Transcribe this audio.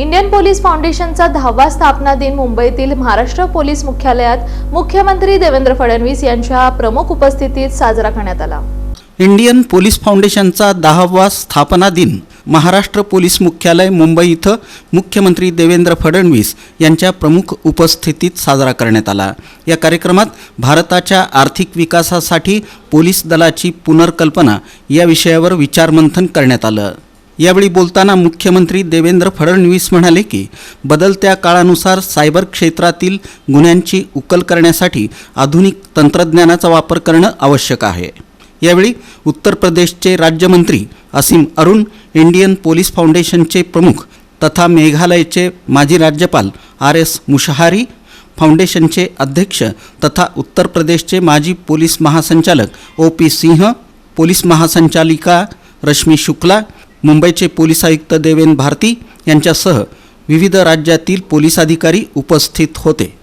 Indian police फाउंडेशनचा दहावा स्थापना दिन मुंबईतील महाराष्ट्र पोलीस मुख्यालयात मुख्यमंत्री देवेंद्र फडणवीस यांच्या प्रमुख उपस्थितीत साजरा करण्यात आला. इंडियन पोलीस फाउंडेशनचा दहावा स्थापना दिन महाराष्ट्र पोलीस मुख्यालय मुंबई इथं मुख्यमंत्री देवेंद्र फडणवीस यांच्या प्रमुख उपस्थितीत साजरा करण्यात आला. या कार्यक्रमात भारताच्या आर्थिक विकासासाठी पोलीस दलाची पुनर्कल्पना या विषयावर विचारमंथन करण्यात आलं. यावेळी बोलताना मुख्यमंत्री देवेंद्र फडणवीस म्हणाले की बदलत्या काळानुसार सायबर क्षेत्रातील गुन्ह्यांची उकल करण्यासाठी आधुनिक तंत्रज्ञानाचा वापर करणं आवश्यक आहे. यावेळी उत्तर प्रदेशचे राज्यमंत्री असीम अरुण इंडियन पोलीस फाउंडेशनचे प्रमुख तथा मेघालयचे माजी राज्यपाल आर एस मुशहारी फाउंडेशनचे अध्यक्ष तथा उत्तर प्रदेशचे माजी पोलीस महासंचालक ओ पी सिंह पोलीस महासंचालिका रश्मी शुक्ला मुंबईचे पोलीस आयुक्त देवेन भारती यांच्यासह विविध राज्यातील पोलीस अधिकारी उपस्थित होते.